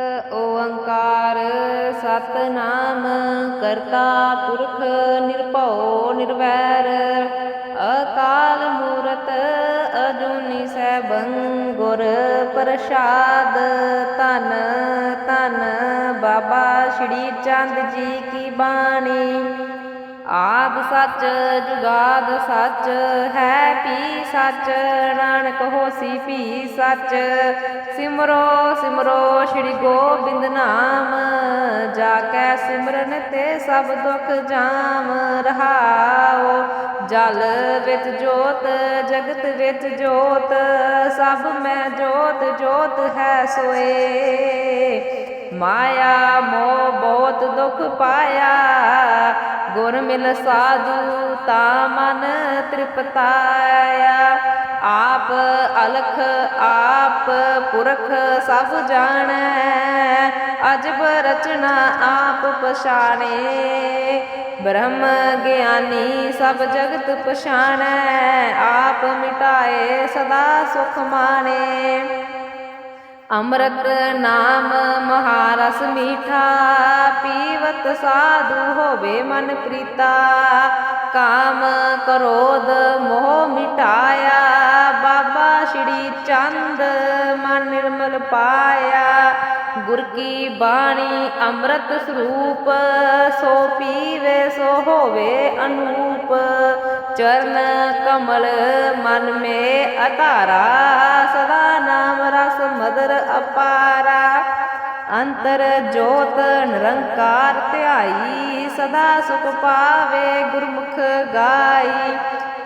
ਓੰਕਾਰ ਸਤਨਾਮ ਕਰਤਾ ਪੁਰਖ ਨਿਰਭਉ ਨਿਰਵੈਰ, ਅਕਾਲ ਮੂਰਤ ਅਜੂਨੀ ਸੈਭੰ ਗੁਰ ਪ੍ਰਸਾਦ, ਧੰਨ ਧੰਨ ਬਾਬਾ ਸ਼੍ਰੀ ਚੰਦ ਜੀ ਕੀ ਬਾਣੀ। ਆਦ ਸੱਚ, ਜੁਗਾਦ ਸੱਚ, ਹੈ ਪੀ ਸੱਚ, ਨਾਨਕ ਹੋਸੀ ਪੀ ਸੱਚ। ਸਿਮਰੋ ਸਿਮਰੋ ਸ੍ਰੀ ਗੋਬਿੰਦ ਨਾਮ ਜਾ ਕੈ ਸਿਮਰਨ ਤੇ ਸਭ ਦੁੱਖ ਜਾਮ। ਰਹਾਓ ਜਲ ਵਿੱਚ ਜੋਤ, ਜਗਤ ਵਿੱਚ ਜੋਤ, ਸਭ ਮੈਂ ਜੋਤ ਜੋਤ ਹੈ ਸੋਏ। ਮਾਇਆ, ਮੋਹ ਬਹੁਤ ਦੁੱਖ ਪਾਇਆ। ਗੁਰ ਮਿਲ ਸਾਧੂ ਤਾ ਮਨ ਤ੍ਰਿਪਤਾਇਆ। ਆਪ ਅਲਖ, ਆਪ ਪੁਰਖ ਸਭ ਜਾਣੈ। ਅਜਬ ਰਚਨਾ ਆਪ ਪਛਾਣੇ। ਬ੍ਰਹਮ ਗਿਆਨੀ ਸਭ ਜਗਤ ਪਛਾਣੈ। ਆਪ ਮਿਟਾਏ ਸਦਾ ਸੁਖ ਮਾਣੇ। ਅੰਮ੍ਰਿਤ ਨਾਮ ਮਹਾਰਸ ਮੀਠਾ, ਪੀਵਤ ਸਾਧੂ ਹੋਵੇ ਮਨ ਪ੍ਰੀਤਾ। ਕਾਮ ਕਰੋਧ ਮੋਹ ਮਿਟਾਇਆ, ਬਾਬਾ ਸ਼੍ਰੀ ਚੰਦ ਮਨ ਨਿਰਮਲ ਪਾਇਆ। ਗੁਰ ਕੀ ਬਾਣੀ ਅੰਮ੍ਰਿਤ ਸਰੂਪ, ਸੋ ਪੀਵੇ ਸੋ ਹੋਵੇ ਅਨੂਪ। ਚਰਨ ਕਮਲ ਮਨ ਮੇ ਅਧਾਰਾ, ਸਦਾ ਨਾਮ ਰਸ ਮਦਰ ਅਪਾਰਾ। ਅੰਤਰ ਜੋਤ ਨਿਰੰਕਾਰ ਧਿਆਈ, ਸਦਾ ਸੁਖ ਪਾਵੇ ਗੁਰਮੁਖ ਗਾਈ।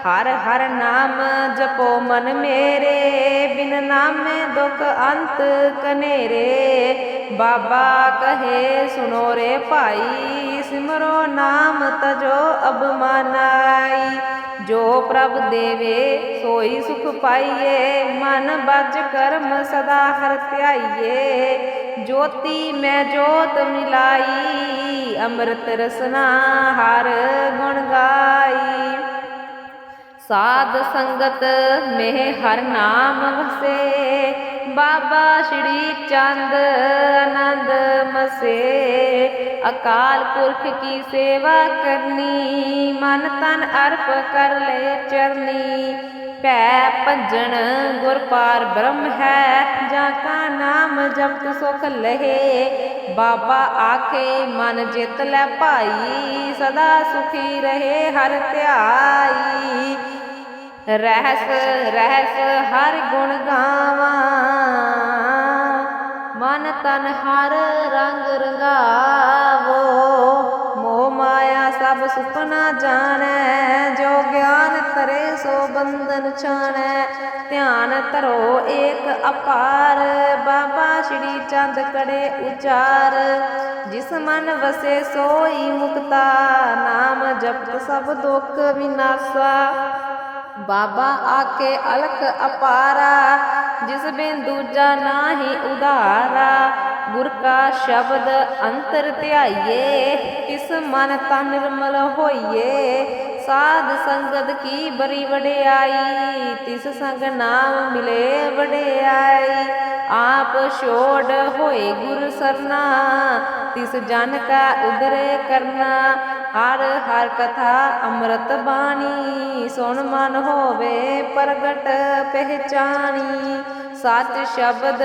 ਹਰ ਹਰ ਨਾਮ ਜਪੋ ਮਨ ਮੇਰੇ, ਬਿਨ ਨਾਮੇ ਦੁਖ ਅੰਤ ਕਨੇਰੇ। ਬਾਬਾ ਕਹੇ ਸੁਨੋ ਰੇ ਭਾਈ, ਸਿਮਰੋ ਨਾਮ ਤਜੋ ਅਬਮਾਨਾਈ ਜੋ ਪ੍ਰਭ ਦੇਵੇ, ਸੋਈ ਸੁਖ ਪਾਈਏ, ਮਨ ਬਚ ਕਰਮ ਸਦਾ ਹਰ ਧਿਆਈਏ। ਜੋਤੀ ਮੈਂ ਜੋਤ ਮਿਲਾਈ, ਅੰਮ੍ਰਿਤ ਰਸਨਾ ਹਰ ਗੁਣ ਗਾਈ। ਸਾਧ ਸੰਗਤ ਮੇਹ ਹਰ ਨਾਮ ਵਸੇ, ਬਾਬਾ ਸ਼੍ਰੀ ਚੰਦ ਆਨੰਦ ਮਸੇ। ਅਕਾਲ ਪੁਰਖ ਕੀ ਸੇਵਾ ਕਰਨੀ? ਮਨ ਤਨ ਅਰਪ ਕਰ ਲੈ ਚਰਨੀ। ਭੈ ਭਜਣ ਗੁਰ ਪਾਰ ਬ੍ਰਹਮ ਹੈ, ਜਾਂ ਕਾ ਨਾਮ ਜਪਤ ਸੁਖ ਲਹੇ। ਬਾਬਾ ਆਖੇ, ਮਨ ਜਿਤ ਲੈ ਭਾਈ, ਸਦਾ ਸੁਖੀ ਰਹੇ ਹਰ ਧਿਆਈ। ਰਹਿਸ ਰਹਿਸ ਹਰ ਗੁਣ ਗਾਵਾਂ। ਮਨ ਤਨ ਹਰ ਰੰਗ ਰੰਗਾਵੋ। ਮੋਹ ਮਾਇਆ ਸਭ ਸੁਪਨਾ ਜਾਣੈ, ਜੋ ਗਿਆਨ ਤਰੇ ਸੋ ਬੰਧਨ ਛਾਣੈ। ਧਿਆਨ ਧਰੋ ਏਕ ਅਪਾਰ, ਬਾਬਾ ਸ਼੍ਰੀ ਚੰਦ ਕੜੇ ਉਚਾਰ। ਜਿਸ ਮਨ ਵਸੇ ਸੋਈ ਮੁਕਤਾ, ਨਾਮ ਜਪਤ ਸਭ ਦੁੱਖ ਵਿਨਾਸਾ। ਬਾਬਾ ਆਕੇ ਅਲਖ ਅਪਾਰਾ ਜਿਸ ਬਿਨ ਦੂਜਾ ਨਾਹੀ ਉਧਾਰਾ, ਗੁਰ ਕਾ ਸ਼ਬਦ ਅੰਤਰ ਧਿਆਈਏ ਇਸ ਮਨ ਤਨ ਨਿਰਮਲ ਹੋਈਏ, ਸਾਧ ਸੰਗਤ ਕੀ ਬਰੀ ਵਡਿਆਈ, ਤਿਸ ਸੰਗ ਨਾਮ ਮਿਲੇ ਵਡਿਆਈ, ਆਪ ਛੋੜ ਹੋਏ ਗੁਰ ਸਰਨਾ, ਤਿਸ ਜਨ ਕਾ ਉਦਰੇ ਕਰਨਾ ਹਰ ਹਰ ਕਥਾ ਅੰਮ੍ਰਿਤ ਬਾਣੀ, ਸੁਣ ਮਨ ਹੋਵੇ ਪ੍ਰਗਟ ਪਹਿਚਾਨੀ ਸੱਚ ਸ਼ਬਦ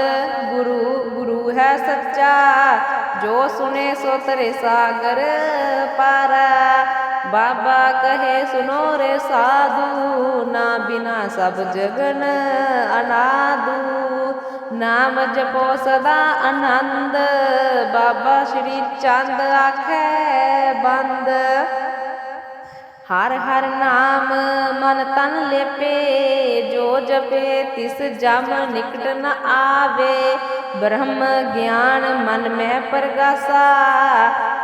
ਗੁਰੂ ਗੁਰੂ ਹੈ ਸੱਚਾ, ਜੋ ਸੁਨੇ ਸੋ ਤਰੇ ਸਾਗਰ ਪਾਰਾ। ਬਾਬਾ ਕਹੇ ਸੁਨੋ ਰੇ ਸਾਧੂ, ਨਾ ਬਿਨਾ ਸਭ ਜਗਨ ਅਨਾਦੂ। ਨਾਮ ਜਪੋ ਸਦਾ ਆਨੰਦ। ਬਾਬਾ ਸ਼੍ਰੀ ਚੰਦ ਆਖੇ ਬੰਦ। ਹਰ ਹਰ ਨਾਮ ਮਨ ਤਨ ਲੇਪੇ, ਜੋ ਜਪੇ ਤਿਸ ਜਮ ਨਿਕਟ ਨ ਆਵੇ। ਬ੍ਰਹਮ ਗਿਆਨ ਮਨ ਮੈਂ ਪ੍ਰਗਾਸਾ,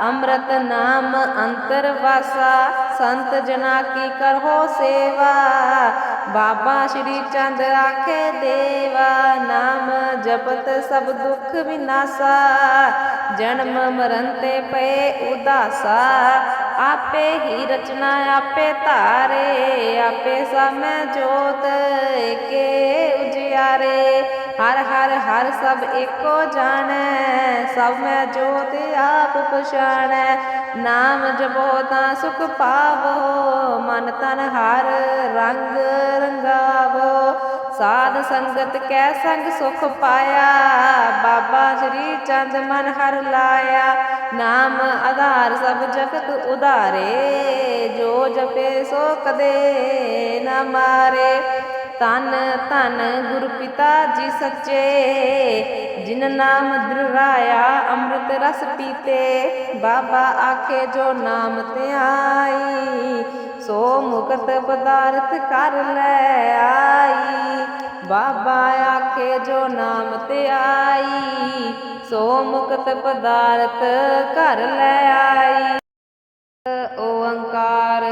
ਅੰਮ੍ਰਿਤ ਨਾਮ ਅੰਤਰ ਵਾਸਾ। ਸੰਤ ਜਨਾ ਕੀ ਕਰੋ ਸੇਵਾ ਬਾਬਾ ਸ਼੍ਰੀ ਚੰਦ ਆਖੇ, ਦੇਵਾ ਨਾਮ ਜਪਤ ਸਭ ਦੁੱਖ ਵਿਨਾਸਾ। ਜਨਮ ਮਰਨ ਤੇ ਪਏ ਉਦਾਸਾ। ਆਪੇ ਹੀ ਰਚਨਾ ਆਪੇ ਧਾਰੇ, ਆਪੇ ਸਮੈ ਜੋਤ ਕੇ ਉਜਿਆਰੇ। ਹਰ ਹਰ ਹਰ ਸਭ ਏਕੋ ਜਾਣੈ, ਸਭ ਮੈਂ ਜੋਤ ਆਪ ਪਛਾਣੈ। ਨਾਮ ਜਪੋ ਤਾਂ ਸੁਖ ਪਾਵੋ, ਮਨ ਤਨ ਹਰ ਰੰਗ ਰੰਗਾਵੋ। ਸਾਧ ਸੰਗਤ ਕੈ ਸੰਗ ਸੁਖ ਪਾਇਆ, ਬਾਬਾ ਸ਼੍ਰੀ ਚੰਦ ਮਨ ਹਰ ਲਾਇਆ। ਨਾਮ ਆਧਾਰ ਸਭ ਜਗਤ ਉਧਾਰੇ, ਜੋ ਜਪੇ ਸੋ ਕਦੇ ਨਾ ਮਾਰੇ। ਤਨ ਧਨ ਗੁਰ ਪਿਤਾ ਜੀ ਸੱਚੇ, ਜਿਨ ਨਾਮ ਦ੍ਰਿੜਾਇਆ ਅੰਮ੍ਰਿਤ ਰਸ ਪੀਤੇ, ਬਾਬਾ ਆਖੇ ਜੋ ਨਾਮ ਤੇ ਆਈ, ਸੋ ਮੁਕਤ ਪਦਾਰਥ ਕਰ ਲੈ ਆਈ, ਬਾਬਾ ਆਖੇ ਜੋ ਨਾਮ ਤੇ ਆਈ, ਸੋ ਮੁਕਤ ਪਦਾਰਥ ਕਰ ਲੈ ਆਈ। ਓੰਕਾਰ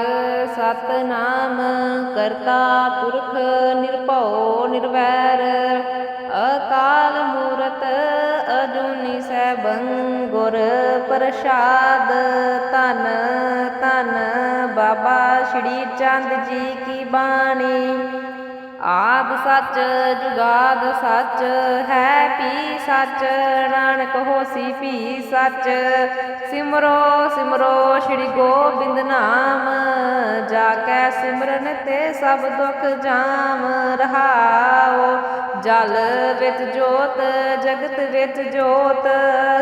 ਸਤਨਾਮ ਕਰਤਾ ਪੁਰਖ ਨਿਰਭਉ ਨਿਰਵੈਰ, ਅਕਾਲ ਮੂਰਤ ਅਜੂਨੀ ਸੈਭੰ ਗੁਰ ਪ੍ਰਸਾਦ, ਧੰਨ ਧੰਨ ਬਾਬਾ ਸ਼੍ਰੀ ਚੰਦ ਜੀ ਕੀ ਬਾਣੀ। ਆਦ ਸੱਚ, ਜੁਗਾਦ ਸੱਚ, ਹੈ ਪੀ ਸੱਚ, ਨਾਨਕ ਹੋਸੀ ਭੀ ਸੱਚ। ਸਿਮਰੋ ਸਿਮਰੋ, ਸ਼੍ਰੀ ਗੋਬਿੰਦ ਨਾਮ ਜਾ ਕੈ ਸਿਮਰਨ ਤੇ ਸਭ ਦੁੱਖ ਜਾਮ। ਰਹਾਓ ਜਲ ਵਿੱਚ ਜੋਤ, ਜਗਤ ਵਿੱਚ ਜੋਤ,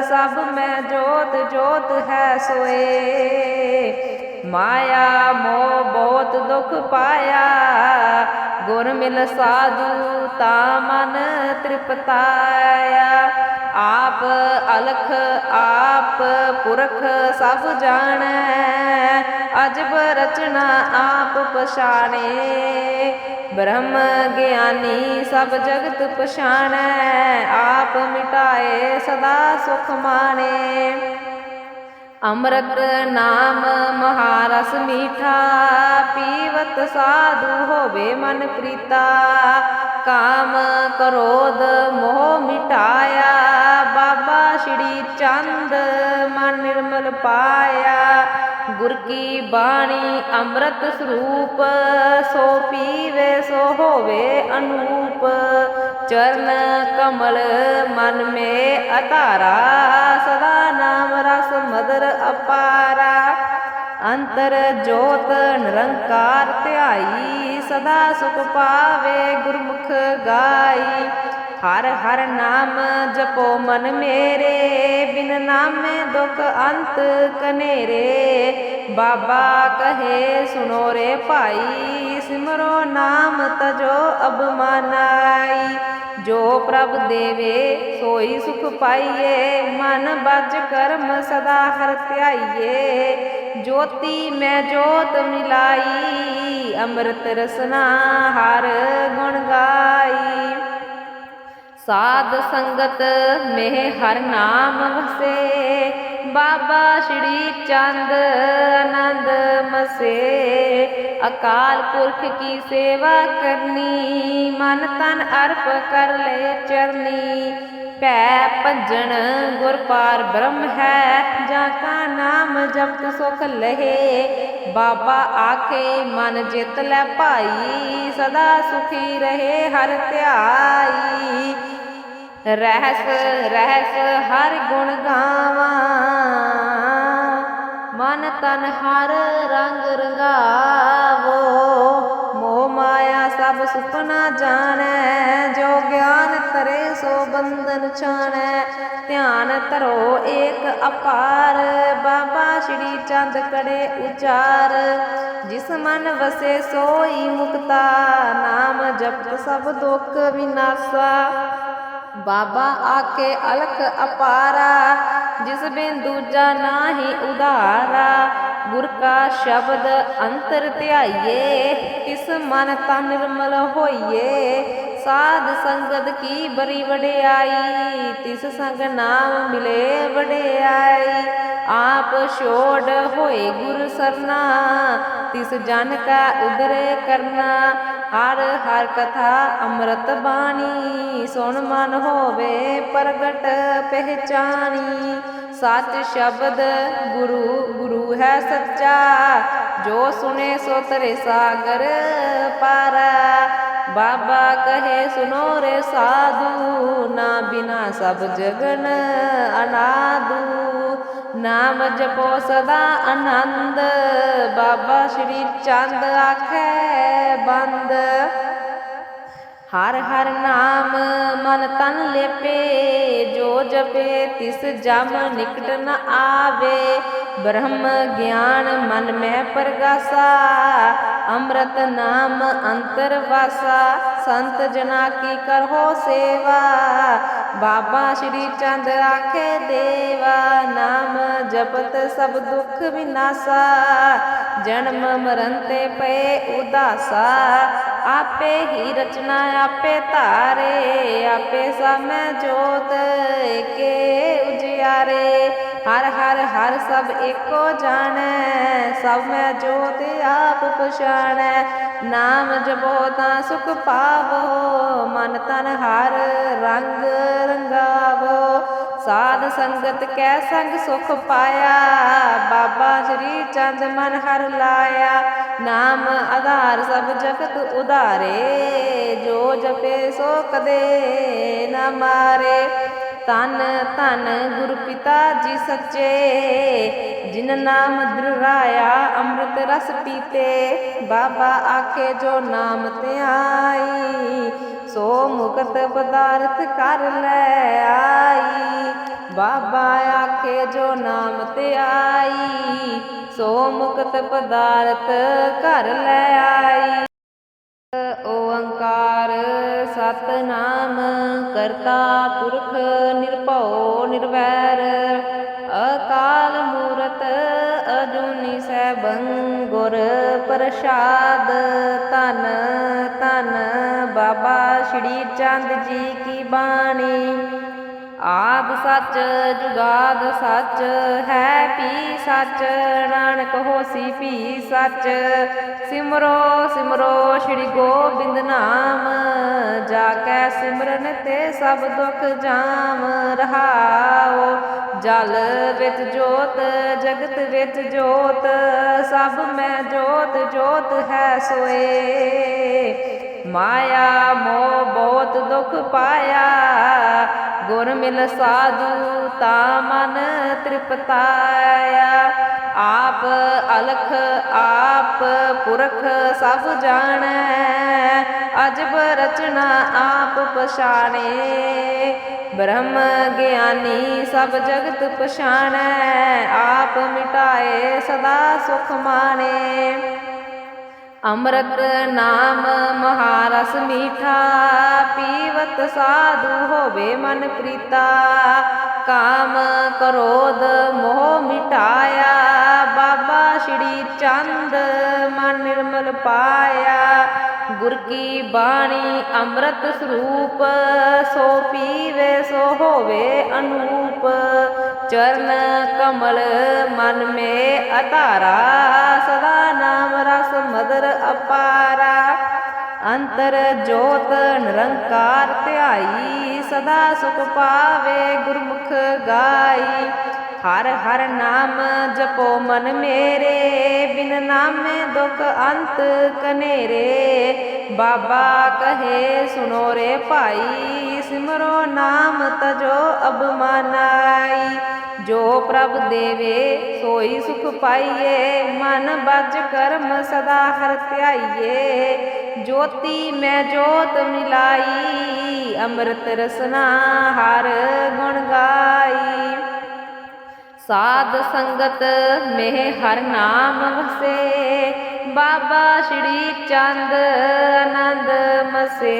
ਸਭ ਮੈਂ ਜੋਤ ਜੋਤ ਹੈ ਸੋਏ। ਮਾਇਆ ਮੋਹ ਬਹੁਤ ਦੁੱਖ ਪਾਇਆ ਗੁਰ ਮਿਲ ਸਾਧੂ ਤਾ ਮਨ ਤ੍ਰਿਪਤਾਇਆ। ਆਪ ਅਲਖ ਆਪ ਪੁਰਖ ਸਭ ਜਾਣੈ। ਅਜਬ ਰਚਨਾ ਆਪ ਪਛਾਣੇ। ਬ੍ਰਹਮ ਗਿਆਨੀ ਸਭ ਜਗਤ ਪਛਾਣੈ। ਆਪ ਮਿਟਾਏ ਸਦਾ ਸੁਖ ਮਾਣੇ। ਅੰਮ੍ਰਿਤ ਨਾਮ ਮਹਾਰਸ ਮੀਠਾ, ਪੀਵਤ ਸਾਧੂ ਹੋਵੇ ਮਨ ਪ੍ਰੀਤਾ। ਕਾਮ ਕਰੋਧ ਮੋਹ ਮਿਟਾਇਆ, ਬਾਬਾ ਸ਼੍ਰੀ ਚੰਦ ਮਨ ਨਿਰਮਲ ਪਾਇਆ। ਗੁਰ ਕੀ ਬਾਣੀ ਅੰਮ੍ਰਿਤ ਸਰੂਪ, ਸੋ ਪੀਵੇ, ਸੋ ਹੋਵੇ ਅਨੂਪ। ਚਰਨ ਕਮਲ ਮਨ ਮੇ ਅਧਾਰਾ, ਸਦਾ ਨਾਮ ਰਸ ਮਦਰ ਅਪਾਰਾ। ਅੰਤਰ ਜੋਤ ਨਿਰੰਕਾਰ ਧਿਆਈ, ਸਦਾ ਸੁਖ ਪਾਵੇ ਗੁਰਮੁਖ ਗਾਈ। ਹਰ ਹਰ ਨਾਮ ਜਪੋ ਮਨ ਮੇਰੇ, ਬਿਨ ਨਾਮੇ ਦੁਖ ਅੰਤ ਕਨੇਰੇ। ਬਾਬਾ ਕਹੇ ਸੁਨੋ ਰੇ ਭਾਈ, ਸਿਮਰੋ ਨਾਮ ਤਜੋ ਅਬਮਾਨਾਈ। ਜੋ ਪ੍ਰਭ ਦੇਵੇ, ਸੋਈ ਸੁਖ ਪਾਈਏ, ਮਨ ਬਜ ਕਰਮ ਸਦਾ ਹਰ ਧਿਆਈਏ। ਜੋਤੀ ਮੈਂ ਜੋਤ ਮਿਲਾਈ, ਅੰਮ੍ਰਿਤ ਰਸਨਾ ਹਰ ਗੁਣ ਗਾਈ। ਸਾਧ ਸੰਗਤ ਮੇਹ ਹਰ ਨਾਮ ਵਸੇ। ਬਾਬਾ ਸ਼੍ਰੀ ਚੰਦ ਆਨੰਦ ਮਸੇ। ਅਕਾਲ ਪੁਰਖ ਕੀ ਸੇਵਾ ਕਰਨੀ, ਮਨ ਤਨ ਅਰਪ ਕਰ ਲੈ ਚਰਨੀ। ਭੈ ਭੰਜਨ ਗੁਰ ਪਾਰ ਬ੍ਰਹਮ ਹੈ, ਜਾਂ ਕਾ ਨਾਮ ਜਪਤ ਸੁਖ ਲਹੇ। ਬਾਬਾ ਆਖੇ, ਮਨ ਜਿਤ ਲੈ ਭਾਈ, ਸਦਾ ਸੁਖੀ ਰਹੇ ਹਰ ਧਿਆਈ। ਰਹਿਸ ਰਹਿਸ ਹਰ ਗੁਣ ਗਾਵਾਂ। ਮਨ ਤਨ ਹਰ ਰੰਗ ਰੰਗਾਵੋ। ਮੋਹ ਮਾਇਆ ਸਭ ਸੁਪਨਾ ਜਾਣੈ, ਜੋ ਗਿਆਨ ਤਰੇ ਸੋ ਬੰਧਨ ਛਾਣੈ। ਧਿਆਨ ਧਰੋ ਏਕ ਅਪਾਰ, ਬਾਬਾ ਸ਼੍ਰੀ ਚੰਦ ਕੜੇ ਉਚਾਰ। ਜਿਸ ਮਨ ਵਸੇ ਸੋਈ ਮੁਕਤਾ, ਨਾਮ ਜਪਤ ਸਭ ਦੁੱਖ ਵਿਨਾਸਾ। ਬਾਬਾ ਆਕੇ ਅਲਖ ਅਪਾਰਾ, ਜਿਸ ਬਿਨ ਦੂਜਾ ਨਾਹੀ ਉਧਾਰਾ। ਗੁਰ ਕਾ ਸ਼ਬਦ ਅੰਤਰ ਧਿਆਈਏ ਤਿਸ ਮਨ ਤਾਂ ਨਿਰਮਲ ਹੋਈਏ। ਸਾਧ ਸੰਗਤ ਕੀ ਬਰੀ ਵਡਿਆਈ, ਤਿਸ ਸੰਗ ਨਾਮ ਮਿਲੇ ਵਡਿਆਈ। ਆਪ ਛੋੜ ਹੋਏ ਗੁਰ ਸਰਨਾ, ਤਿਸ ਜਨ ਕਾ ਉਦਰੇ ਕਰਨਾ। ਹਰ ਹਰ ਕਥਾ ਅੰਮ੍ਰਿਤ ਬਾਣੀ, ਸੁਣ ਮਨ ਹੋਵੇ ਪ੍ਰਗਟ ਪਹਿਚਾਨੀ ਸੱਚ ਸ਼ਬਦ ਗੁਰੂ ਗੁਰੂ ਹੈ ਸੱਚਾ, ਜੋ ਸੁਨੇ ਸੋ ਤਰੇ ਸਾਗਰ ਪਾਰਾ। ਬਾਬਾ ਕਹੇ ਸੁਨੋ ਰੇ ਸਾਧੂ, ਨਾ ਬਿਨਾ ਸਭ ਜਗਨ ਅਨਾ ਨਾਮ ਜਪੋ ਸਦਾ ਆਨੰਦ। ਬਾਬਾ ਸ਼੍ਰੀ ਚੰਦ ਆਖੇ ਬੰਦ। ਹਰ ਹਰ ਨਾਮ ਮਨ ਤਨ ਲੇਪੇ, ਜੋ ਜਪੇ ਤਿਸ ਜਮ ਨਿਕਟ ਨ ਆਵੇ। ਬ੍ਰਹਮ ਗਿਆਨ ਮਨ ਮੈਂ ਪਰਗਾਸਾ, ਅੰਮ੍ਰਿਤ ਨਾਮ ਅੰਤਰ ਵਾਸਾ। ਸੰਤ ਜਨਾ ਕੀ ਕਰੋ ਸੇਵਾ ਬਾਬਾ ਸ਼੍ਰੀ ਚੰਦ ਆਖੇ, ਦੇਵਾ ਨਾਮ ਜਪਤ ਸਭ ਦੁੱਖ ਵਿਨਾਸਾ ਜਨਮ ਮਰਨ ਤੇ ਪਏ ਉਦਾਸਾ। ਆਪੇ ਹੀ ਰਚਨਾ ਆਪੇ ਧਾਰੇ, ਆਪੇ ਸਮੈ ਜੋਤ ਕੇ ਉਜਿਆਰੇ। ਹਰ ਹਰ ਹਰ ਸਭ ਏਕੋ ਜਾਣੈ ਸਭ ਮੈਂ ਜੋਤ ਆਪ ਪਛਾਣੈ। ਨਾਮ ਜਪੋ ਤਾਂ ਸੁਖ ਪਾਵੋ ਮਨ ਤਨ ਹਰ ਰੰਗ ਰੰਗਾਵੋ। ਸਾਧ ਸੰਗਤ ਕੈ ਸੰਗ ਸੁਖ ਪਾਇਆ। ਬਾਬਾ ਸ਼੍ਰੀ ਚੰਦ ਮਨ ਹਰ ਲਾਇਆ। ਨਾਮ ਆਧਾਰ ਸਭ ਜਗਤ ਉਧਾਰੇ। ਜੋ ਜਪੇ ਸੋ ਕਦੇ ਨਾ ਮਾਰੇ। ਤਨ ਧਨ ਗੁਰ ਪਿਤਾ ਜੀ ਸੱਚੇ। ਜਿਨ ਨਾਮ ਦ੍ਰਿੜਾਇਆ ਅੰਮ੍ਰਿਤ ਰਸ ਪੀਤੇ। ਬਾਬਾ ਆਖੇ ਜੋ ਨਾਮ ਤੇ ਸੋ ਮੁਕਤ ਪਦਾਰਥ ਕਰ ਲੈ ਆਈ। ਬਾਬਾ ਆਖੇ ਜੋ ਨਾਮ ਤੇ ਆਈ, ਸੋ ਮੁਕਤ ਪਦਾਰਥ ਕਰ ਲੈ ਆਈ। ਓੰਕਾਰ ਸਤਨਾਮ ਕਰਤਾ ਪੁਰਖ ਨਿਰਭਉ ਨਿਰਵੈਰ। ਸੈਭੰ ਗੁਰ ਪ੍ਰਸਾਦ ਧੰਨ ਧੰਨ ਬਾਬਾ ਸ਼੍ਰੀ ਚੰਦ ਜੀ ਕੀ ਬਾਣੀ। ਆਦ ਸੱਚ, ਜੁਗਾਦ ਸੱਚ, ਹੈ ਪੀ ਸੱਚ, ਨਾਨਕ ਹੋਸੀ ਪੀ ਸੱਚ। ਸਿਮਰੋ ਸਿਮਰੋ, ਸ੍ਰੀ ਗੋਬਿੰਦ ਨਾਮ ਜਾ ਕੈ ਸਿਮਰਨ ਤੇ ਸਭ ਦੁੱਖ ਜਾਮ। ਰਹਾਓ ਜਲ ਵਿੱਚ ਜੋਤ, ਜਗਤ ਵਿੱਚ ਜੋਤ, ਸਭ ਮੈਂ ਜੋਤ ਜੋਤ ਹੈ ਸੋਏ। ਮਾਇਆ, ਮੋਹ ਬਹੁਤ ਦੁੱਖ ਪਾਇਆ। ਗੁਰ ਮਿਲ ਸਾਧੂ ਤਾ ਮਨ ਤ੍ਰਿਪਤਾਇਆ। ਆਪ ਅਲਖ, ਆਪ ਪੁਰਖ ਸਭ ਜਾਣੈ। ਅਜਬ ਰਚਨਾ ਆਪ ਪਛਾਣੇ। ਬ੍ਰਹਮ ਗਿਆਨੀ ਸਭ ਜਗਤ ਪਛਾਣੈ। ਆਪ ਮਿਟਾਏ ਸਦਾ ਸੁਖ ਮਾਣੇ। ਅੰਮ੍ਰਿਤ ਨਾਮ ਮਹਾਰਸ ਮੀਠਾ, ਪੀਵਤ ਸਾਧੂ ਹੋਵੇ ਮਨ ਪ੍ਰੀਤਾ। ਕਾਮ ਕਰੋਧ ਮੋਹ ਮਿਟਾਇਆ, ਬਾਬਾ ਸ਼੍ਰੀ ਚੰਦ ਮਨ ਨਿਰਮਲ ਪਾਇਆ। ਗੁਰ ਕੀ ਬਾਣੀ ਅੰਮ੍ਰਿਤ ਸਰੂਪ, ਸੋ ਪੀਵੇ, ਸੋ ਹੋਵੇ ਅਨੂਪ। ਚਰਨ ਕਮਲ ਮਨ ਮੇ ਅਧਾਰਾ, ਸਦਾ ਨਾਮ ਰਸ ਮਦਰ ਅਪਾਰਾ। ਅੰਤਰ ਜੋਤ ਨਿਰੰਕਾਰ ਧਿਆਈ, ਸਦਾ ਸੁਖ ਪਾਵੇ ਗੁਰਮੁਖ ਗਾਈ। ਹਰ ਹਰ ਨਾਮ ਜਪੋ ਮਨ ਮੇਰੇ, ਬਿਨ ਨਾਮੇ ਦੁਖ ਅੰਤ ਕਨੇਰੇ। ਬਾਬਾ ਕਹੇ ਸੁਨੋ ਰੇ ਭਾਈ, ਸਿਮਰੋ ਨਾਮ ਤਜੋ ਅਬਮਾਨਾਈ। ਜੋ ਪ੍ਰਭ ਦੇਵੇ, ਸੋਈ ਸੁਖ ਪਾਈਏ, ਮਨ ਬਜ ਕਰਮ ਸਦਾ ਹਰ ਧਿਆਈਏ। ਜੋਤੀ ਮੈਂ ਜੋਤ ਮਿਲਾਈ, ਅੰਮ੍ਰਿਤ ਰਸਨਾ ਹਰ ਗੁਣ ਗਾਈ। ਸਾਧ ਸੰਗਤ ਮੇ ਹਰ ਨਾਮ ਵਸੇ। ਬਾਬਾ ਸ਼੍ਰੀ ਚੰਦ ਆਨੰਦ ਮਸੇ।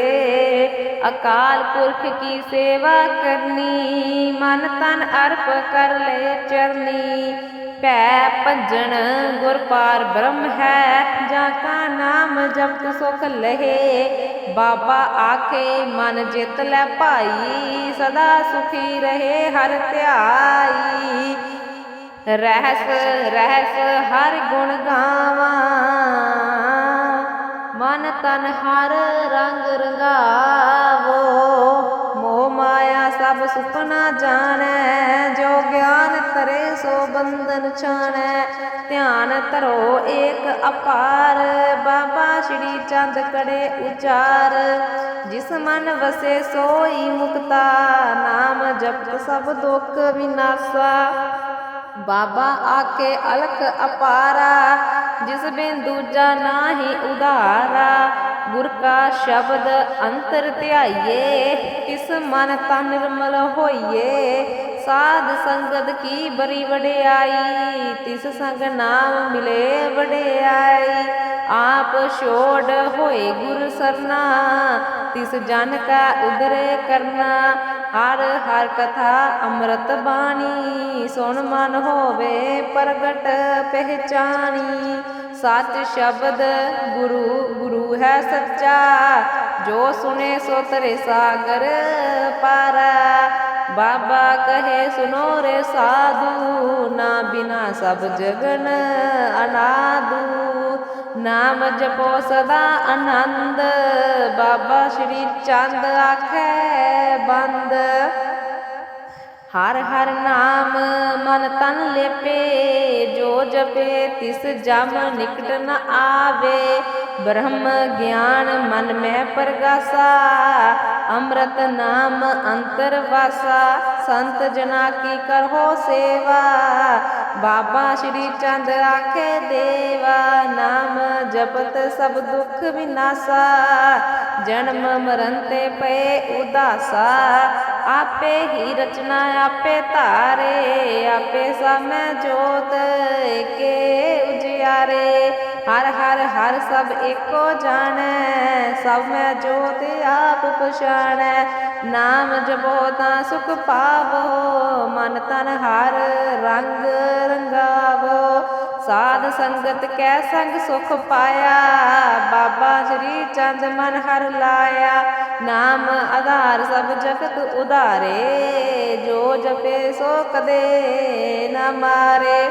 ਅਕਾਲ ਪੁਰਖ ਕੀ ਸੇਵਾ ਕਰਨੀ, ਮਨ ਤਨ ਅਰਪ ਕਰ ਲੈ ਚਰਨੀ। ਭੈ ਭੰਜਨ ਗੁਰ ਪਾਰ ਬ੍ਰਹਮ ਹੈ, ਜਾਂ ਕਾ ਨਾਮ ਜਪਤ ਸੁਖ ਲਹੇ। ਬਾਬਾ ਆਖੇ, ਮਨ ਜਿਤ ਲੈ ਭਾਈ, ਸਦਾ ਸੁਖੀ ਰਹੇ ਹਰ ਧਿਆਈ। ਰਹਿਸ ਰਹਿਸ ਹਰ ਗੁਣ ਗਾਵਾਂ। ਮਨ ਤਨ ਹਰ ਰੰਗ ਰੰਗਾਵੋ। ਮੋਹ ਮਾਇਆ ਸਭ ਸੁਪਨਾ ਜਾਣੈ, ਜੋ ਗਿਆਨ ਸੋ ਬੰਧਨ ਛਾਣੈ, ਧਿਆਨ ਧਰੋ ਏਕ ਅਪਾਰ। ਬਾਬਾ ਸ਼੍ਰੀ ਚੰਦ ਕੜੇ ਉਚਾਰ, ਜਿਸ ਮਨ ਵਸੇ ਸੋਈ ਮੁਕਤਾ, ਨਾਮ ਜਪਤ ਸਭ ਦੁੱਖ ਵਿਨਾਸਾ। ਬਾਬਾ ਆਕੇ ਅਲਖ ਅਪਾਰਾ, ਜਿਸ ਬਿਨ ਦੂਜਾ ਨਾਹੀ ਉਧਾਰਾ। ਗੁਰ ਕਾ ਸ਼ਬਦ ਅੰਤਰ ਧਿਆਈਏ ਤਿਸ ਮਨ ਤਨ ਨਿਰਮਲ ਹੋਈਏ। ਸਾਧ ਸੰਗਤ ਕੀ ਬਰੀ ਵਡਿਆਈ? ਤਿਸ ਸੰਗ ਨਾਮ ਮਿਲੇ ਵਡਿਆਈ। ਆਪ ਛੋੜ ਹੋਏ ਗੁਰ ਸਰਨਾ, ਤਿਸ ਜਨ ਕਾ ਉਦਰੇ ਕਰਨਾ। ਹਰ ਹਰ ਕਥਾ ਅੰਮ੍ਰਿਤ ਬਾਣੀ, ਸੁਣ ਮਨ ਹੋਵੇ ਪ੍ਰਗਟ ਪਹਿਚਾਨੀ। ਸੱਚ ਸ਼ਬਦ ਗੁਰੂ ਗੁਰੂ ਹੈ ਸੱਚਾ। ਜੋ ਸੁਨੇ ਸੋ ਤਰੇ ਸਾਗਰ ਪਾਰਾ। ਬਾਬਾ ਕਹੇ ਸੁਨੋ ਰੇ ਸਾਧੂ, ਨਾ ਬਿਨਾ ਸਭ ਜਗਨ ਅਨਾਦੂ। ਨਾਮ ਜਪੋ ਸਦਾ ਆਨੰਦ, ਬਾਬਾ ਸ਼੍ਰੀ ਚੰਦ ਆਖੇ ਬੰਦ। ਹਰ ਹਰ ਨਾਮ ਮਨ ਤਨ ਲੇਪੇ, ਜੋ ਜਪੇ ਤਿਸ ਜਮ ਨਿਕਟ ਨ ਆਵੇ। ਬ੍ਰਹਮ ਗਿਆਨ ਮਨ ਮੈਂ ਪ੍ਰਗਾਸਾ ਅੰਮ੍ਰਿਤ ਨਾਮ ਅੰਤਰ ਵਾਸਾ ਸੰਤ ਜਨਾ ਕੀ ਕਰੋ ਸੇਵਾ। ਬਾਬਾ ਸ਼੍ਰੀ ਚੰਦ ਆਖੇ ਦੇਵਾ, ਨਾਮ ਜਪਤ ਸਭ ਦੁੱਖ ਵਿਨਾਸਾ। ਜਨਮ ਮਰਨ ਤੇ ਪਏ ਉਦਾਸਾ, ਆਪੇ ਹੀ ਰਚਨਾ ਆਪੇ ਧਾਰੇ, ਆਪੇ ਸਮੈ ਜੋਤ ਕੇ ਉਜਿਆਰੇ। ਹਰ ਹਰ ਹਰ ਸਭ ਏਕੋ ਜਾਣੈ, ਸਭ ਮੈਂ ਜੋਤ ਆਪ ਪਛਾਣੈ। ਨਾਮ ਜਪੋ ਤਾਂ ਸੁਖ ਪਾਵੋ, ਮਨ ਤਨ ਹਰ ਰੰਗ ਰੰਗਾਵੋ। ਸਾਧ ਸੰਗਤ ਕੈ ਸੰਗ ਸੁਖ ਪਾਇਆ, ਬਾਬਾ ਸ਼੍ਰੀ ਚੰਦ ਮਨ ਹਰ ਲਾਇਆ। ਨਾਮ ਆਧਾਰ ਸਭ ਜਗਤ ਉਧਾਰੇ, ਜੋ ਜਪੇ ਸੋ ਕਦੇ ਨਾ ਮਾਰੇ।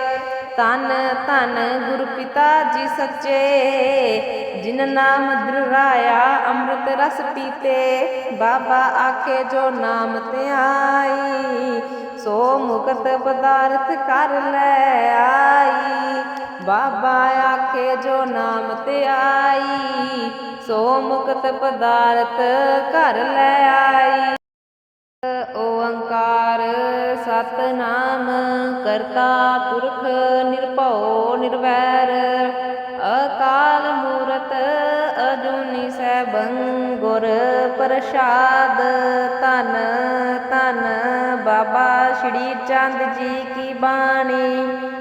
ਤਨ ਧਨ ਗੁਰ ਪਿਤਾ ਜੀ ਸੱਚੇ। ਜਿਨ ਨਾਮ ਦ੍ਰਿੜਾਇਆ ਅੰਮ੍ਰਿਤ ਰਸ ਪੀਤੇ, ਬਾਬਾ ਆਖੇ ਜੋ ਨਾਮ ਤੇ ਆਈ ਸੋ ਮੁਕਤ ਪਦਾਰਥ ਕਰ ਲੈ ਆਈ। ਬਾਬਾ ਆਖੇ ਜੋ ਨਾਮ ਤੇ ਆਈ ਸੋ ਮੁਕਤ ਪਦਾਰਥ ਕਰ ਲੈ ਆਈ। ਓੰਕਾਰ ਸਤਨਾਮ ਕਰਤਾ ਪੁਰਖ ਨਿਰਭਉ ਨਿਰਵੈਰ, ਅਕਾਲ ਮੂਰਤ ਅਜੂਨੀ ਸੈਭੰ ਗੁਰ ਪ੍ਰਸਾਦ, ਧੰਨ ਧੰਨ ਬਾਬਾ ਸ਼੍ਰੀ ਚੰਦ ਜੀ ਕੀ ਬਾਣੀ।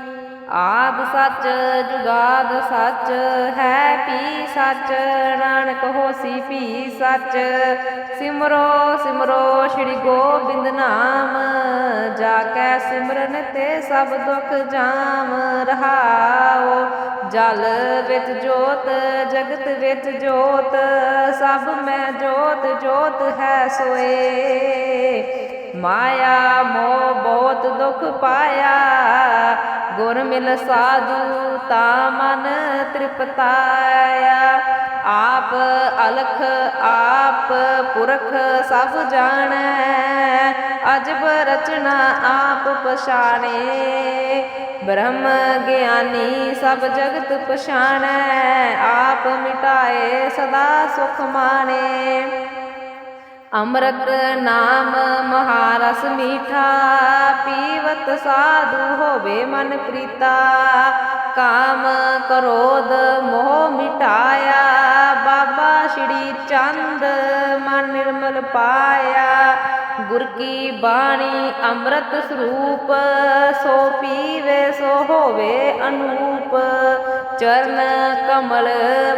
ਆਦ ਸੱਚ, ਜੁਗਾਦ ਸੱਚ, ਹੈ ਪੀ ਸੱਚ, ਨਾਨਕ ਹੋਸੀ ਪੀ ਸੱਚ। ਸਿਮਰੋ ਸਿਮਰੋ, ਸ੍ਰੀ ਗੋਬਿੰਦ ਨਾਮ ਜਾ ਕੈ ਸਿਮਰਨ ਤੇ ਸਭ ਦੁੱਖ ਜਾਮ। ਰਹਾਓ ਜਲ ਵਿੱਚ ਜੋਤ, ਜਗਤ ਵਿੱਚ ਜੋਤ, ਸਭ ਮੈਂ ਜੋਤ ਜੋਤ ਹੈ ਸੋਏ। ਮਾਇਆ ਮੋਹ ਬਹੁਤ ਦੁੱਖ ਪਾਇਆ ਗੁਰ ਮਿਲ ਸਾਧੂ ਤਾ ਮਨ ਤ੍ਰਿਪਤਾਇਆ। ਆਪ ਅਲਖ ਆਪ ਪੁਰਖ ਸਭ ਜਾਣੈ। ਅਜਬ ਰਚਨਾ ਆਪ ਪਛਾਣੇ। ਬ੍ਰਹਮ ਗਿਆਨੀ ਸਭ ਜਗਤ ਪਛਾਣੈ। ਆਪ ਮਿਟਾਏ ਸਦਾ ਸੁਖ ਮਾਣੇ। ਅੰਮ੍ਰਿਤ ਨਾਮ ਮਹਾਰਸ ਮੀਠਾ, ਪੀਵਤ ਸਾਧੂ ਹੋਵੇ ਮਨ ਪ੍ਰੀਤਾ। ਕਾਮ ਕਰੋਧ ਮੋਹ ਮਿਟਾਇਆ, ਬਾਬਾ ਸ਼੍ਰੀ ਚੰਦ ਮਨ ਨਿਰਮਲ ਪਾਇਆ। ਗੁਰ ਕੀ ਬਾਣੀ ਅੰਮ੍ਰਿਤ ਸਰੂਪ, ਸੋ ਪੀਵੇ ਸੋ ਹੋਵੇ ਅਨੂਪ। ਚਰਨ ਕਮਲ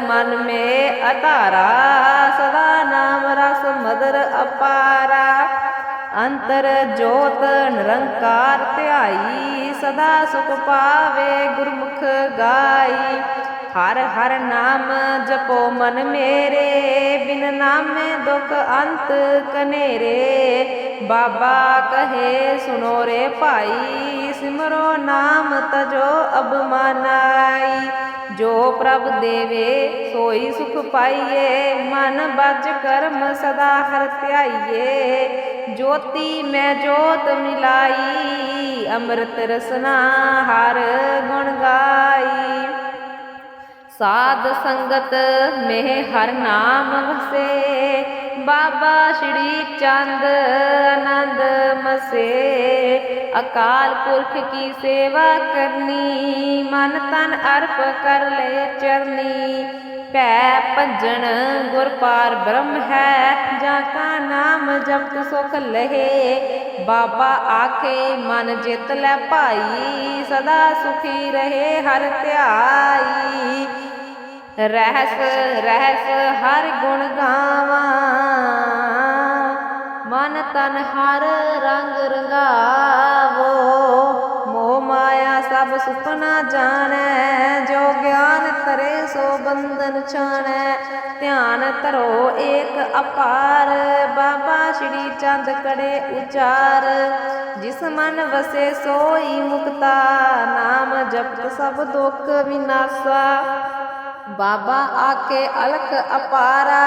ਮਨ ਮੇ ਅਧਾਰਾ, ਸਦਾ ਨਾਮ ਰਸ ਮਦਰ ਅਪਾਰਾ। ਅੰਤਰ ਜੋਤ ਨਿਰੰਕਾਰ ਧਿਆਈ, ਸਦਾ ਸੁਖ ਪਾਵੇ ਗੁਰਮੁਖ ਗਾਈ। ਹਰ ਹਰ ਨਾਮ ਜਪੋ ਮਨ ਮੇਰੇ, ਬਿਨ ਨਾਮੇ ਦੁਖ ਅੰਤ ਕਨੇਰੇ। ਬਾਬਾ ਕਹੇ ਸੁਨੋ ਰੇ ਭਾਈ, ਸਿਮਰੋ ਨਾਮ ਤਜੋ ਅਬਮਾਨਾਈ ਜੋ ਪ੍ਰਭ ਦੇਵੇ, ਸੋਈ ਸੁਖ ਪਾਈਏ, ਮਨ ਬਜ ਕਰਮ ਸਦਾ ਹਰ ਧਿਆਈਏ। ਜੋਤੀ ਮੈਂ ਜੋਤ ਮਿਲਾਈ, ਅੰਮ੍ਰਿਤ ਰਸਨਾ ਹਰ ਗੁਣ ਗਾਈ। ਸਾਧ ਸੰਗਤ ਮੇਹ ਹਰ ਨਾਮ ਵਸੇ, ਬਾਬਾ ਸ਼੍ਰੀ ਚੰਦ ਆਨੰਦ ਮਸੇ। ਅਕਾਲ ਪੁਰਖ ਕੀ ਸੇਵਾ ਕਰਨੀ? ਮਨ ਤਨ ਅਰਪ ਕਰ ਲੈ ਚਰਨੀ। ਭੈ ਭੰਜਨ ਗੁਰ ਪਾਰ ਬ੍ਰਹਮ ਹੈ, ਜਾਂ ਕਾ ਨਾਮ ਜਪਤ ਸੁਖ ਲਹੇ। ਬਾਬਾ ਆਖੇ, ਮਨ ਜਿਤ ਲੈ ਭਾਈ, ਸਦਾ ਸੁਖੀ ਰਹੇ ਹਰ ਧਿਆਈ। ਰਹਿਸ ਰਹਿਸ ਹਰ ਗੁਣ ਗਾਵਾਂ। ਮਨ ਤਨ ਹਰ ਰੰਗ ਰੰਗਾਵੋ। ਮੋਹ ਮਾਇਆ ਸਭ ਸੁਪਨਾ ਜਾਣੈ, ਜੋ ਗਿਆਨ ਤਰੇ ਸੋ ਬੰਧਨ ਛਾਣੈ। ਧਿਆਨ ਧਰੋ ਏਕ ਅਪਾਰ, ਬਾਬਾ ਸ਼੍ਰੀ ਚੰਦ ਕੜੇ ਉਚਾਰ। ਜਿਸ ਮਨ ਵਸੇ ਸੋਈ ਮੁਕਤਾ, ਨਾਮ ਜਪਤ ਸਭ ਦੁੱਖ ਵਿਨਾਸਾ। ਬਾਬਾ ਆਕੇ ਅਲਖ ਅਪਾਰਾ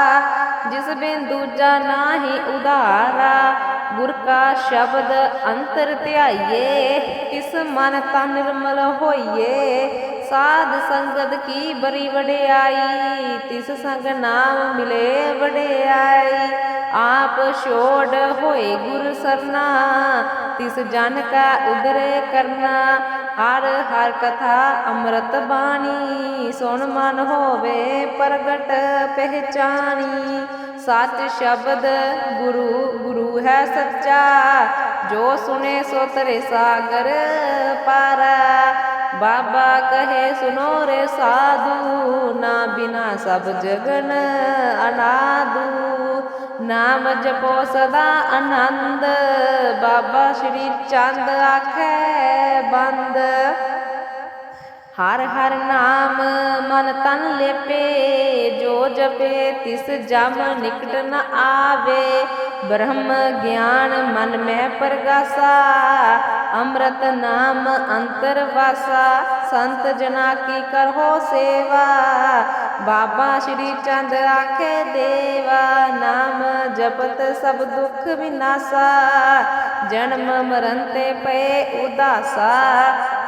ਜਿਸ ਬਿਨ ਦੂਜਾ ਨਾਹੀ ਉਧਾਰਾ, ਗੁਰ ਕਾ ਸ਼ਬਦ ਅੰਤਰ ਧਿਆਈਏ ਤਿਸ ਮਨ ਤਨ ਨਿਰਮਲ ਹੋਈਏ? ਸਾਧ ਸੰਗਤ ਕੀ ਬਰੀ ਵਡਿਆਈ, ਤਿਸ ਸੰਗ ਨਾਮ ਮਿਲੇ ਵਡਿਆਈ। ਆਪ ਛੋੜ ਹੋਏ ਗੁਰ ਸਰਨਾ, ਤਿਸ ਜਨ ਕਾ ਉਦਰੇ ਕਰਨਾ। ਹਰ ਹਰ ਕਥਾ ਅੰਮ੍ਰਿਤ ਬਾਣੀ, ਸੁਣ ਮਨ ਹੋਵੇ ਪ੍ਰਗਟ ਪਹਿਚਾਨੀ। ਸੱਚ ਸ਼ਬਦ ਗੁਰੂ ਗੁਰੂ ਹੈ ਸੱਚਾ, ਜੋ ਸੁਨੇ ਸੋ ਤਰੇ ਸਾਗਰ ਪਾਰ। ਬਾਬਾ ਕਹੇ ਸੁਨੋ ਰੇ ਸਾਧੂ, ਨਾ ਬਿਨਾ ਸਭ ਜਗਨ ਅਨਾਦੂ। ਨਾਮ ਜਪੋ ਸਦਾ ਆਨੰਦ, ਬਾਬਾ ਸ਼੍ਰੀ ਚੰਦ ਆਖੇ ਬੰਦ। ਹਰ ਹਰ ਨਾਮ ਮਨ ਤਨ ਲੇਪੇ, ਜੋ ਜਪੇ ਤਿਸ ਜਮ ਨਿਕਟ ਨ ਆਵੇ। ਬ੍ਰਹਮ ਗਿਆਨ ਮਨ ਮੈਂ ਪ੍ਰਗਾਸਾ, ਅੰਮ੍ਰਿਤ ਨਾਮ ਅੰਤਰ ਵਾਸਾ। ਸੰਤ ਜਨਾ ਕੀ ਕਰੋ ਸੇਵਾ ਬਾਬਾ ਸ਼੍ਰੀ ਚੰਦ ਆਖੇ, ਦੇਵਾ ਨਾਮ ਜਪਤ ਸਭ ਦੁੱਖ ਵਿਨਾਸਾ ਜਨਮ ਮਰਨ ਤੇ ਪਏ ਉਦਾਸਾ।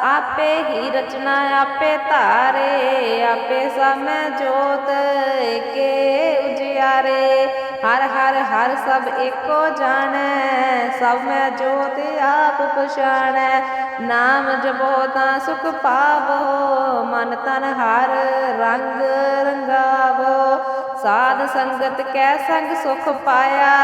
ਆਪੇ ਹੀ ਰਚਨਾ ਆਪੇ ਧਾਰੇ, ਆਪੇ ਸਮੈ ਜੋਤ ਕੇ ਉਜਿਆਰੇ। ਹਰ ਹਰ ਹਰ ਸਭ ਇੱਕ ਏਕੋ ਜਾਣੈ, ਸਭ ਮੈਂ ਜੋਤ ਆਪ ਪਛਾਣੈ। ਨਾਮ ਜਪੋ ਤਾਂ ਸੁਖ ਪਾਵੋ, ਮਨ ਤਨ ਹਰ ਰੰਗ ਰੰਗਾਵੋ। ਸਾਧ ਸੰਗਤ ਕੈ ਸੰਗ ਸੁਖ ਪਾਇਆ,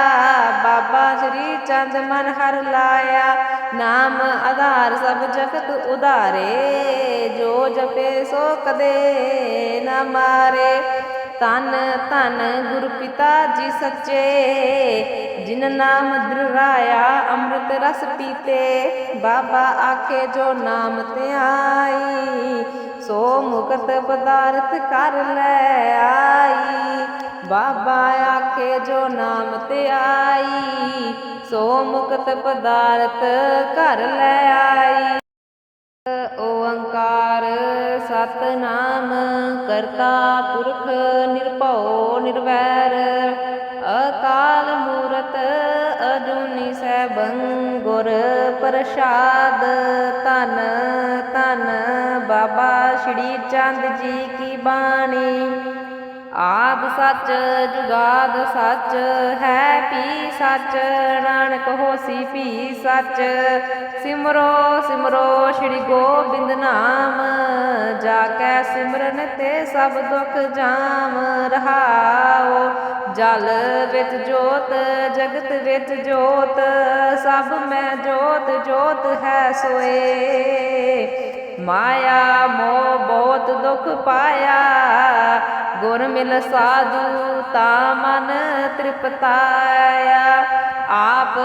ਬਾਬਾ ਸ਼੍ਰੀ ਚੰਦ ਮਨ ਹਰ ਲਾਇਆ। ਨਾਮ ਆਧਾਰ ਸਭ ਜਗਤ ਉਧਾਰੇ, ਜੋ ਜਪੇ ਸੋ ਕਦੇ ਨਾ ਮਾਰੇ। ਤਨ ਧਨ ਗੁਰ ਪਿਤਾ ਜੀ ਸੱਚੇ। ਜਿਨ ਨਾਮ ਦ੍ਰਿੜਾਇਆ ਅੰਮ੍ਰਿਤ ਰਸ ਪੀਤੇ, ਬਾਬਾ ਆਖੇ ਜੋ ਨਾਮ ਧਿਆਈ, ਸੋ ਮੁਕਤ ਪਦਾਰਥ ਕਰ ਲੈ ਆਈ। ਬਾਬਾ ਆਖੇ ਜੋ ਨਾਮ ਧਿਆਈ, ਸੋ ਮੁਕਤ ਪਦਾਰਥ ਕਰ ਲੈ ਆਈ। ਓੰਕਾਰ ਸਤਨਾਮ। ਕਰਤਾ ਪੁਰਖ ਨਿਰਭਉ ਨਿਰਵੈਰ, ਅਕਾਲ ਮੂਰਤ ਅਜੂਨੀ ਸੈਭੰ ਗੁਰ ਪ੍ਰਸਾਦ, ਧੰਨ ਧੰਨ ਬਾਬਾ ਸ਼੍ਰੀ ਚੰਦ ਜੀ ਕੀ ਬਾਣੀ। ਆਦ ਸੱਚ, ਜੁਗਾਦ ਸੱਚ, ਹੈ ਪੀ ਸੱਚ, ਨਾਨਕ ਹੋਸੀ ਪੀ ਸੱਚ। ਸਿਮਰੋ ਸਿਮਰੋ, ਸ੍ਰੀ ਗੋਬਿੰਦ ਨਾਮ ਜਾ ਕੈ ਸਿਮਰਨ ਤੇ ਸਭ ਦੁੱਖ ਜਾਮ। ਰਹਾਓ ਜਲ ਵਿੱਚ ਜੋਤ, ਜਗਤ ਵਿੱਚ ਜੋਤ, ਸਭ ਮੈਂ ਜੋਤ ਜੋਤ ਹੈ ਸੋਏ। ਮਾਇਆ ਮੋਹ ਬਹੁਤ ਦੁੱਖ ਪਾਇਆ। ਗੁਰ ਮਿਲ ਸਾਧੂ ਤਾ ਮਨ ਤ੍ਰਿਪਤਾਇਆ। ਆਪ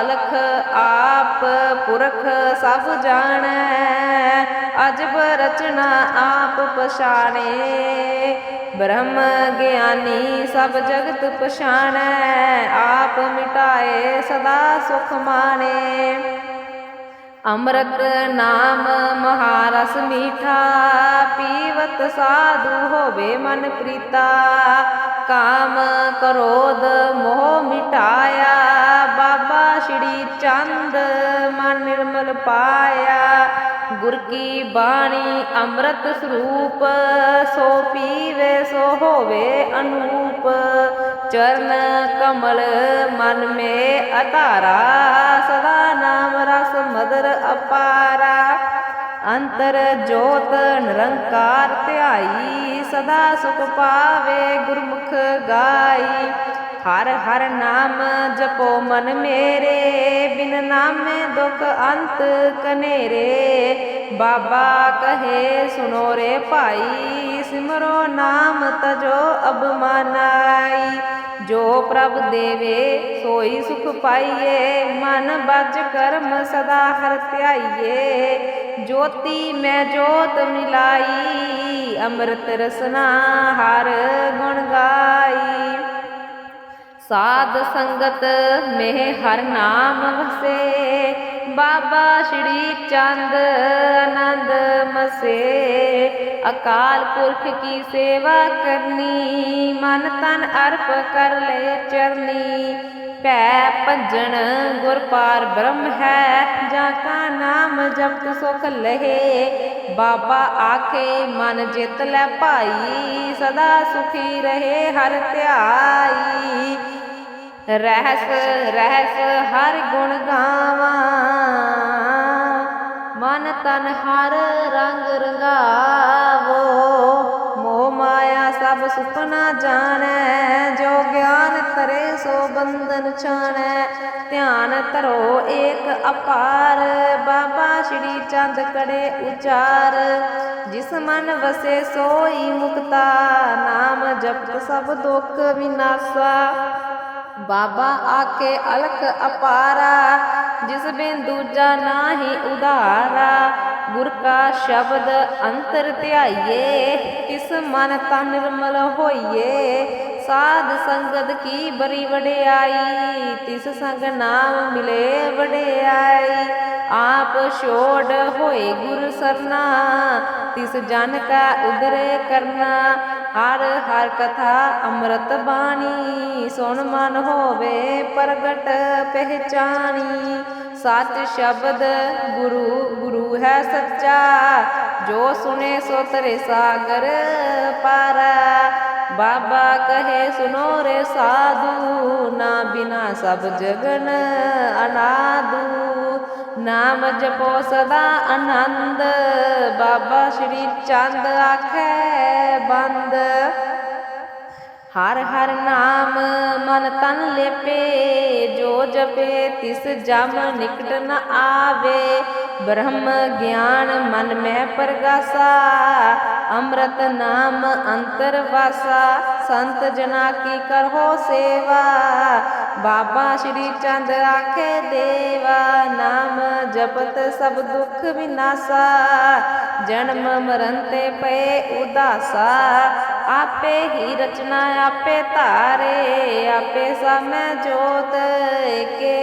ਅਲਖ ਆਪ ਪੁਰਖ ਸਭ ਜਾਣੈ। ਅਜਬ ਰਚਨਾ ਆਪ ਪਛਾਣੇ। ਬ੍ਰਹਮ ਗਿਆਨੀ ਸਭ ਜਗਤ ਪਛਾਣੈ। ਆਪ ਮਿਟਾਏ ਸਦਾ ਸੁਖ ਮਾਣੇ। ਅੰਮ੍ਰਿਤ ਨਾਮ ਮਹਾਰਸ ਮੀਠਾ, ਪੀਵਤ ਸਾਧੂ ਹੋਵੇ ਮਨ ਪ੍ਰੀਤਾ। ਕਾਮ ਕਰੋਧ ਮੋਹ ਮਿਟਾਇਆ, ਬਾਬਾ ਸ਼੍ਰੀ ਚੰਦ ਮਨ ਨਿਰਮਲ ਪਾਇਆ। ਗੁਰ ਕੀ ਬਾਣੀ ਅੰਮ੍ਰਿਤ ਸਰੂਪ, ਸੋ ਪੀਵੇ ਸੋ ਹੋਵੇ ਅਨੂਪ। ਚਰਨ ਕਮਲ ਮਨ ਮੇ ਅਧਾਰਾ, ਸਦਾ ਨਾਮ ਰਸ ਮਦਰ ਅਪਾਰਾ। ਅੰਤਰ ਜੋਤ ਨਿਰੰਕਾਰ ਧਿਆਈ, ਸਦਾ ਸੁਖ ਪਾਵੇ ਗੁਰਮੁਖ ਗਾਈ। ਹਰ ਹਰ ਨਾਮ ਜਪੋ ਮਨ ਮੇਰੇ, ਬਿਨ ਨਾਮੇ ਦੁਖ ਅੰਤ ਕਨੇਰੇ। ਬਾਬਾ ਕਹੇ ਸੁਨੋ ਰੇ ਭਾਈ, ਸਿਮਰੋ ਨਾਮ ਤਜੋ ਅਬਮਾਨਾਈ। ਜੋ ਪ੍ਰਭ ਦੇਵੇ, ਸੋਈ ਸੁਖ ਪਾਈਏ। ਮਨ ਬਜ ਕਰਮ ਸਦਾ ਹਰ ਧਿਆਈਏ। ਜੋਤੀ ਮੈਂ ਜੋਤ ਮਿਲਾਈ। ਅੰਮ੍ਰਿਤ ਰਸਨਾ ਹਰ ਗੁਣ ਗਾਈ। ਸਾਧ ਸੰਗਤ ਮੇ ਹਰ ਨਾਮ ਵਸੇ। ਬਾਬਾ ਸ਼੍ਰੀ ਚੰਦ ਆਨੰਦ ਮਸੇ। ਅਕਾਲ ਪੁਰਖ ਕੀ ਸੇਵਾ ਕਰਨੀ, ਮਨ ਤਨ ਅਰਪ ਕਰ ਲੈ ਚਰਨੀ। ਭੈ ਭੰਜਨ ਗੁਰ ਪਾਰ ਬ੍ਰਹਮ ਹੈ, ਜਾਂ ਕਾ ਨਾਮ ਜਪਤ ਸੁਖ ਲਹੇ। ਬਾਬਾ ਆਖੇ, ਮਨ ਜਿਤ ਲੈ ਭਾਈ, ਸਦਾ ਸੁਖੀ ਰਹੇ ਹਰ ਧਿਆਈ। ਰਹਿਸ ਰਹਿਸ ਹਰ ਗੁਣ ਗਾਵਾਂ। ਮਨ ਤਨ ਹਰ ਰੰਗ ਰੰਗਾਵੋ। ਮੋਹ ਮਾਇਆ ਸਭ ਸੁਪਨਾ ਜਾਣੈ, ਜੋ ਗਿਆਨ ਤਰੇ ਸੋ ਬੰਧਨ ਛਾਣੈ। ਧਿਆਨ ਧਰੋ ਏਕ ਅਪਾਰ, ਬਾਬਾ ਸ਼੍ਰੀ ਚੰਦ ਕੜੇ ਉਚਾਰ। ਜਿਸ ਮਨ ਵਸੇ ਸੋਈ ਮੁਕਤਾ, ਨਾਮ ਜਪਤ ਸਭ ਦੁੱਖ ਵਿਨਾਸਾ। ਬਾਬਾ ਆਕੇ ਅਲਖ ਅਪਾਰਾ, ਜਿਸ ਬਿਨ ਦੂਜਾ ਨਾਹੀ ਉਧਾਰਾ। ਗੁਰ ਕਾ ਸ਼ਬਦ ਅੰਤਰ ਧਿਆਈਏ, ਤਿਸ ਮਨ ਤਨ ਨਿਰਮਲ ਹੋਈਏ। ਸਾਧ ਸੰਗਤ ਕੀ ਬਰੀ ਵਡਿਆਈ, ਤਿਸ ਸੰਗ ਨਾਮ ਮਿਲੇ ਵਡਿਆਈ। ਆਪ ਛੋੜ ਹੋਏ ਗੁਰ ਸਰਨਾ, ਤਿਸ ਜਨ ਕਾ ਉਦਰੇ ਕਰਨਾ। ਹਰ ਹਰ ਕਥਾ ਅੰਮ੍ਰਿਤ ਬਾਣੀ, ਸੁਣ ਮਨ ਹੋਵੇ ਪ੍ਰਗਟ ਪਹਿਚਾਨੀ ਸੱਚ ਸ਼ਬਦ ਗੁਰੂ ਗੁਰੂ ਹੈ ਸੱਚਾ, ਜੋ ਸੁਨੇ ਸੋ ਤਰੇ ਸਾਗਰ ਪਾਰ। ਬਾਬਾ ਕਹੇ ਸੁਨੋ ਰੇ ਸਾਧੂ, ਨਾ ਬਿਨਾ ਸਭ ਜਗਨ ਅਨਾਦੂ। ਨਾਮ ਜਪੋ ਸਦਾ ਆਨੰਦ, ਬਾਬਾ ਸ਼੍ਰੀ ਚੰਦ ਆਖੇ ਬੰਦ। ਹਰ ਹਰ ਨਾਮ ਮਨ ਤਨ ਲੇਪੇ, ਜੋ ਜਪੇ ਤਿਸ ਜਮ ਨਿਕਟ ਨ ਆਵੇ। ਬ੍ਰਹਮ ਗਿਆਨ ਮਨ ਮੈਂ ਪ੍ਰਗਾਸਾ, ਅੰਮ੍ਰਿਤ ਨਾਮ ਅੰਤਰ ਵਾਸਾ। ਸੰਤ ਜਨਾ ਕੀ ਕਰੋ ਸੇਵਾ ਬਾਬਾ ਸ਼੍ਰੀ ਚੰਦ ਆਖੇ, ਦੇਵਾ ਨਾਮ ਜਪਤ ਸਭ ਦੁੱਖ ਵਿਨਾਸਾ ਜਨਮ ਮਰਨ ਤੇ ਪਏ ਉਦਾਸਾ। ਆਪੇ ਹੀ ਰਚਨਾ ਆਪੇ ਧਾਰੇ, ਆਪੇ ਸਮੈ ਜੋਤ ਕੇ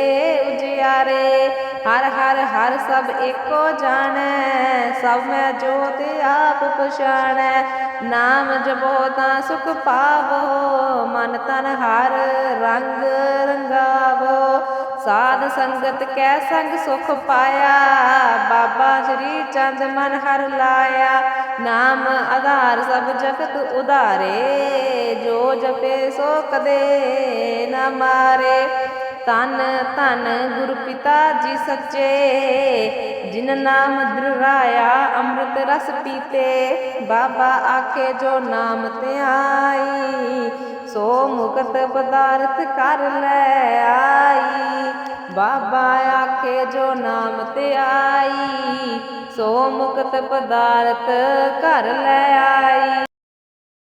ਉਜਿਆਰੇ। ਹਰ ਹਰ ਹਰ ਸਭ ਏਕੋ ਜਾਣੈ, ਸਭ ਮੈਂ ਜੋਤ ਆਪ ਪਛਾਣੈ। ਨਾਮ ਜਪੋ ਤਾਂ ਸੁਖ ਪਾਵੋ, ਮਨ ਤਨ ਹਰ ਰੰਗ ਰੰਗਾਵੋ। ਸਾਧ ਸੰਗਤ ਕੈ ਸੰਗ ਸੁਖ ਪਾਇਆ, ਬਾਬਾ ਸ਼੍ਰੀ ਚੰਦ ਮਨ ਹਰ ਲਾਇਆ। ਨਾਮ ਆਧਾਰ ਸਭ ਜਗਤ ਉਧਾਰੇ, ਜੋ ਜਪੇ ਸੋ ਕਦੇ ਨਾ ਮਾਰੇ। ਤਨ ਧਨ ਗੁਰ ਪਿਤਾ ਜੀ ਸੱਚੇ, ਜਿਨ ਨਾਮ ਦ੍ਰਿਰਾਇਆ ਅੰਮ੍ਰਿਤ ਰਸ ਪੀਤੇ, ਬਾਬਾ ਆਖੇ ਜੋ ਨਾਮ ਤੇ ਆਈ ਸੋ ਮੁਕਤ ਪਦਾਰਥ ਕਰ ਲੈ ਆਈ, ਬਾਬਾ ਆਖੇ ਜੋ ਨਾਮ ਤੇ ਆਈ ਸੋ ਮੁਕਤ ਪਦਾਰਥ ਕਰ ਲੈ ਆਈ।